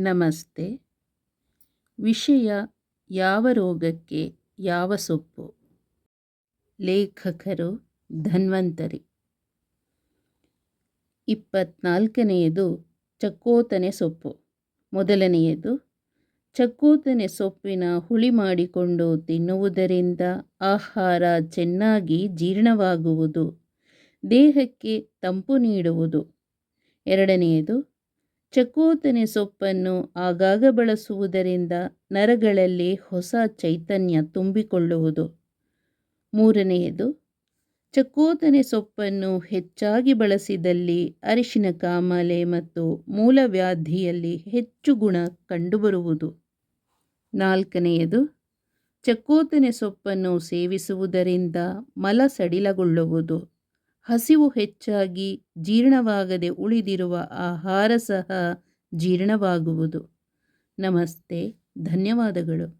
ನಮಸ್ತೆ. ವಿಷಯ ಯಾವ ರೋಗಕ್ಕೆ ಯಾವ ಸೊಪ್ಪು? ಲೇಖಕರು ಧನ್ವಂತರಿ. ಇಪ್ಪತ್ನಾಲ್ಕನೆಯದು ಚಕ್ಕೋತನೆ ಸೊಪ್ಪು. ಮೊದಲನೆಯದು, ಚಕ್ಕೋತನೆ ಸೊಪ್ಪಿನ ಹುಳಿ ಮಾಡಿಕೊಂಡು ತಿನ್ನುವುದರಿಂದ ಆಹಾರ ಚೆನ್ನಾಗಿ ಜೀರ್ಣವಾಗುವುದು, ದೇಹಕ್ಕೆ ತಂಪು ನೀಡುವುದು. ಎರಡನೆಯದು ಚಕೋತನೆ ಸೊಪ್ಪನ್ನು ಆಗಾಗ ಬಳಸುವುದರಿಂದ ನರಗಳಲ್ಲಿ ಹೊಸ ಚೈತನ್ಯ ತುಂಬಿಕೊಳ್ಳುವುದು. ಮೂರನೆಯದು, ಚಕೋತನೆ ಸೊಪ್ಪನ್ನು ಹೆಚ್ಚಾಗಿ ಬಳಸಿದಲ್ಲಿ ಅರಿಶಿನ ಕಾಮಾಲೆ ಮತ್ತು ಮೂಲವ್ಯಾಧಿಯಲ್ಲಿ ಹೆಚ್ಚು ಗುಣ ಕಂಡುಬರುವುದು. ನಾಲ್ಕನೆಯದು, ಚಕೋತನೆ ಸೊಪ್ಪನ್ನು ಸೇವಿಸುವುದರಿಂದ ಮಲ ಸಡಿಲಗೊಳ್ಳುವುದು. ಹಸಿವು ಹೆಚ್ಚಾಗಿ ಜೀರ್ಣವಾಗದೆ ಉಳಿದಿರುವ ಆಹಾರ ಸಹ ಜೀರ್ಣವಾಗುವುದು. ನಮಸ್ತೆ ಧನ್ಯವಾದಗಳು.